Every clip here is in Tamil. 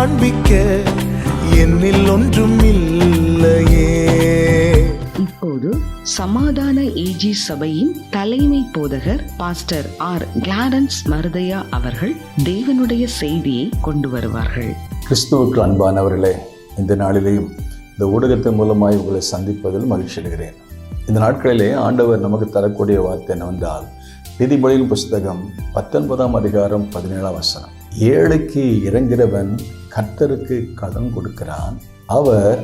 காண்பிக்க என்னில் ஒன்றும் இல்லையே. இப்போது சமாதான ஏஜி சபையின் தலைமை போதகர் பாஸ்டர் ஆர் கிளாரன்ஸ் மருதையா அவர்கள் தேவனுடைய செய்தியை கொண்டு வருவார்கள். கிறிஸ்துவுக்கு அன்பானவர்களே இந்த நாளிலேயும் இந்த ஊடகத்தின் மூலமாய் உங்களை சந்திப்பதில் மகிழ்ச்சி அடைகிறேன். இந்த நாட்களிலே ஆண்டவர் நமக்கு தரக்கூடிய வார்த்தை என்னவென்றால் நீதிமொழியின் புஸ்தகம் பத்தொன்பதாம் அதிகாரம் பதினேழாம் வசனம். ஏழைக்கு இறங்கிறவன் கர்த்தருக்கு கடன் கொடுக்கிறான். அவர்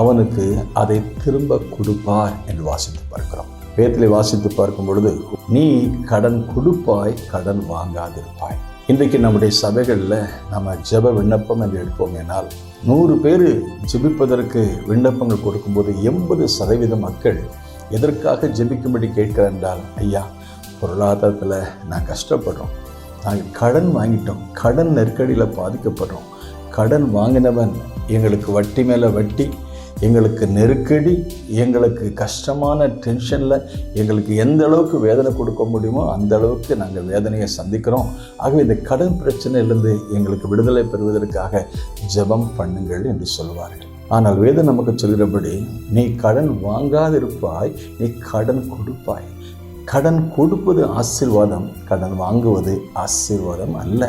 அவனுக்கு அதை திரும்ப கொடுப்பார் என்று வாசித்து பார்க்கிறோம். வேதத்திலே வாசித்து பார்க்கும் பொழுது நீ கடன் கொடுப்பாய் கடன் வாங்காதிருப்பாய். இன்றைக்கு நம்முடைய சபைகளில் நம்ம ஜெப விண்ணப்பம் என்று எடுப்போம் என்னால் நூறு பேர் ஜெபிப்பதற்கு விண்ணப்பங்கள் கொடுக்கும்போது எண்பது சதவீத மக்கள் எதற்காக ஜெபிக்கும்படி கேட்கிறேன் என்றால் ஐயா பொருளாதாரத்தில் நான் கஷ்டப்படுறோம். நாங்கள் கடன் வாங்கிட்டோம். கடன் நெருக்கடியில் பாதிக்கப்படுறோம். கடன் வாங்கினவன் எங்களுக்கு வட்டி மேலே வட்டி எங்களுக்கு நெருக்கடி எங்களுக்கு கஷ்டமான டென்ஷனில் எங்களுக்கு எந்த அளவுக்கு வேதனை கொடுக்க முடியுமோ அந்த அளவுக்கு நாங்கள் வேதனையை சந்திக்கிறோம். ஆகவே இந்த கடன் பிரச்சனையிலிருந்து எங்களுக்கு விடுதலை பெறுவதற்காக ஜெபம் பண்ணுங்கள் என்று சொல்வார்கள். ஆனால் வேதம் நமக்கு சொல்கிறபடி நீ கடன் வாங்காதிருப்பாய் நீ கடன் கொடுப்பாய். கடன் கொடுப்பது ஆசீர்வாதம் கடன் வாங்குவது ஆசீர்வாதம் அல்ல.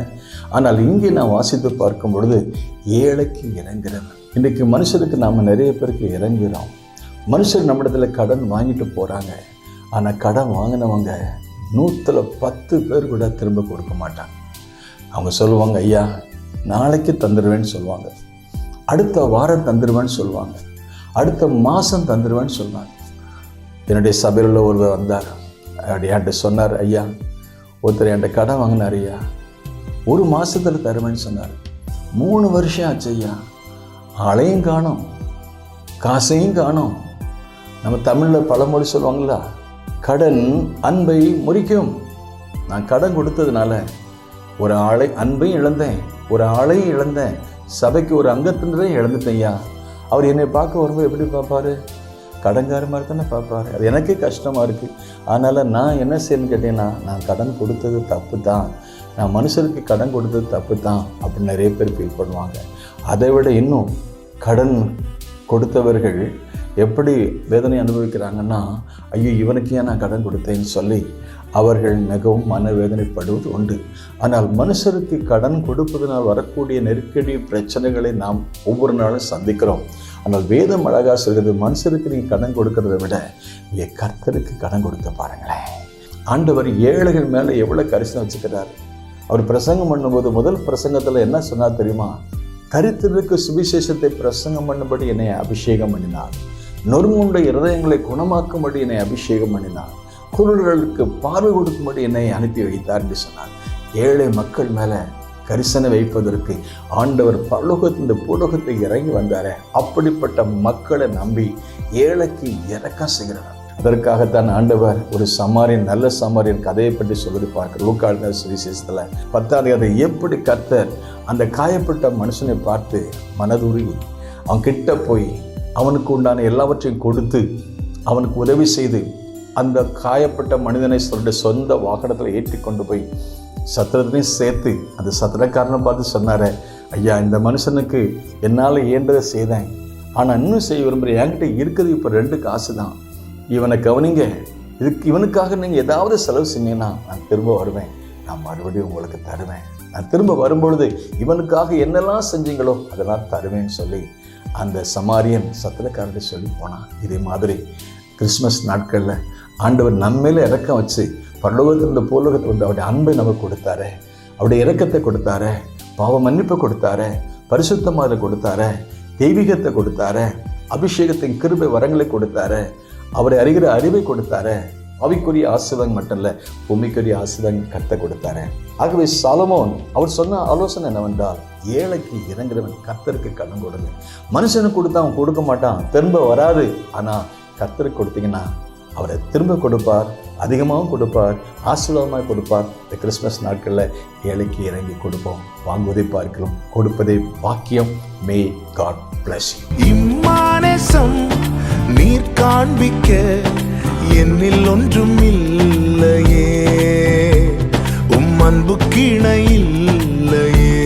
ஆனால் இங்கே நான் வாசித்து பார்க்கும் பொழுது ஏழைக்கு இறங்குறவன் இன்றைக்கு மனுஷருக்கு நாம் நிறைய பேருக்கு இறங்குகிறோம் மனுஷர் நம்மிடத்தில் கடன் வாங்கிட்டு போகிறாங்க ஆனால் கடன் வாங்கினவங்க நூற்றில் பத்து பேர் கூட திரும்ப கொடுக்க மாட்டாங்க. அவங்க சொல்லுவாங்க ஐயா நாளைக்கு தந்துடுவேன்னு சொல்லுவாங்க. அடுத்த வாரம் தந்துடுவேன்னு சொல்லுவாங்க. அடுத்த மாதம் தந்துடுவேன்னு சொல்லுவாங்க. என்னுடைய சபையில் உள்ள ஒருவர் வந்தார். அப்படி என்கிட்ட சொன்னார் ஐயா ஒருத்தர் என்கிட்ட கடன் வாங்கினார் ஐயா. ஒரு மாதத்தில் தருவேன்னு சொன்னார். மூணு வருஷம் ஆச்சு ஐயா. ஆளையும் காணோம் காசையும் காணோம். நம்ம தமிழில் பழமொழி சொல்லுவாங்களா கடன் அன்பை முறிக்கும். நான் கடன் கொடுத்ததுனால ஒரு ஆளை அன்பையும் இழந்தேன் ஒரு ஆளையும் இழந்தேன். சபைக்கு ஒரு அங்கத்தினரையும் இழந்துட்டேன் ஐயா. அவர் என்னை பார்க்க வரும்போது எப்படி பார்ப்பாரு? கடன்கார மாதிரி தானே பார்ப்பாரு. அது எனக்கே கஷ்டமாக இருக்குது அதனால் நான் என்ன செய்யணும்னு கேட்டீங்கன்னா நான் கடன் கொடுத்தது தப்பு தான் நான் மனுஷருக்கு கடன் கொடுத்தது தப்பு தான் அப்படின்னு நிறைய பேர் ஃபீல் பண்ணுவாங்க. அதை விட இன்னும் கடன் கொடுத்தவர்கள் எப்படி வேதனை அனுபவிக்கிறாங்கன்னா ஐயோ இவனுக்கே நான் கடன் கொடுத்தேன்னு சொல்லி அவர்கள் மிகவும் மனவேதனைப்படுவது உண்டு. ஆனால் மனுஷருக்கு கடன் கொடுப்பதனால் வரக்கூடிய நெருக்கடி பிரச்சனைகளை நாம் ஒவ்வொரு நாளும் சந்திக்கிறோம். ஆனால் வேதம் அழகாக சொல்கிறது மனுஷருக்கு நீங்கள் கடன் கொடுக்கறத விட நீங்கள் கர்த்தருக்கு கடன் கொடுத்த பாருங்களேன். ஆண்டவர் ஏழைகள் மேலே எவ்வளோ கரிசனம் வச்சுக்கிறார். அவர் பிரசங்கம் பண்ணும்போது முதல் பிரசங்கத்தில் என்ன சொன்னார் தெரியுமா? கருத்திற்கு சுவிசேஷத்தை பிரசங்கம் பண்ணும்படி என்னை அபிஷேகம் பண்ணினார். நொறுங்குண்ட இருதயங்களை குணமாக்கும்படி என்னை அபிஷேகம் பண்ணினார். குருடர்களுக்கு பார்வை கொடுக்கும்படி என்னை அனுப்பி வைத்தார் என்று சொன்னார். ஏழை மக்கள் மேலே கரிசனை வைப்பதற்கு ஆண்டவர் பரலோகத்தின் பூலோகத்தை இறங்கி வந்தார். அப்படிப்பட்ட மக்களை நம்பி ஏழைக்கு இறக்கம் செய்கிறார். அதற்காகத்தான் ஆண்டவர் ஒரு சமாரியன் நல்ல சமாரியன் கதையை பற்றி சொல்லி பார்க்க லூக்காளுங்க சுவிசேஷத்தில் பத்தாவது அதை எப்படி கர்த்தர் அந்த காயப்பட்ட மனுஷனை பார்த்து மனதுருகி அவன் கிட்ட போய் அவனுக்கு உண்டான எல்லாவற்றையும் கொடுத்து அவனுக்கு உதவி செய்து அந்த காயப்பட்ட மனிதனை சொல்லிட்டு சொந்த வாகனத்தில் ஏற்றி கொண்டு போய் சத்திரத்திலையும் சேர்த்து அந்த சத்திரக்காரனை பார்த்து சொன்னாரே ஐயா இந்த மனுஷனுக்கு என்னால் இயன்றதை செய்தேன். ஆனால் இன்னும் செய்ய விரும்புகிறேன் என்கிட்ட இருக்கிறது இப்போ ரெண்டு காசு தான் இவனை கவனிங்க. இதுக்கு இவனுக்காக நீங்கள் ஏதாவது செலவு செஞ்சீங்கன்னா நான் திரும்ப வருவேன். நான் மறுபடியும் உங்களுக்கு தருவேன். நான் திரும்ப வரும்பொழுது இவனுக்காக என்னெல்லாம் செஞ்சீங்களோ அதெல்லாம் தருவேன்னு சொல்லி அந்த சமாரியன் சத்திரக்காரர்கிட்ட சொல்லி போனான் இதே மாதிரி கிறிஸ்மஸ் நாட்களில் ஆண்டவர் நம்மையில் இறக்கம் வச்சு பரலோகத்திலிருந்து பூலோகத்தில் வந்து அவருடைய அன்பை நமக்கு கொடுத்தாரு அவருடைய இறக்கத்தை கொடுத்தாரு பாவ மன்னிப்பை கொடுத்தாரு பரிசுத்தமாக கொடுத்தாரு தெய்வீகத்தை கொடுத்தாரு அபிஷேகத்தின் கிருபை வரங்களை கொடுத்தாரு அவரை அறிகிற அறிவை கொடுத்தாரு அவைக்குரிய ஆசிர்வாதம் மட்டும் இல்லை பூமிக்குரிய ஆசிர்வாதம் கத்த கொடுத்தாரு. ஆகவே சாலமோன் அவர் சொன்ன ஆலோசனை என்னவென்றால் ஏழைக்கு இறங்குறவன் கத்தருக்கு கடன் கொடுங்க. மனுஷனுக்கு கொடுத்தா அவன் கொடுக்க மாட்டான் திரும்ப வராது. ஆனால் கத்தருக்கு கொடுத்தீங்கன்னா அவரை திரும்ப கொடுப்பார் அதிகமாகவும் கொடுப்பார் ஆசீர்வாதமாக கொடுப்பார். இந்த கிறிஸ்மஸ் நாட்களில் ஏழைக்கு இறங்கி கொடுப்போம். வாங்குவதை பார்க்கிறோம் கொடுப்பதே பாக்கியம் மே காட் பிளஸ் இம்மானேசம் நீர் காண்பிக்க என்னில் ஒன்றும் இல்லையே. உம் அன்பு கிணையில்லையே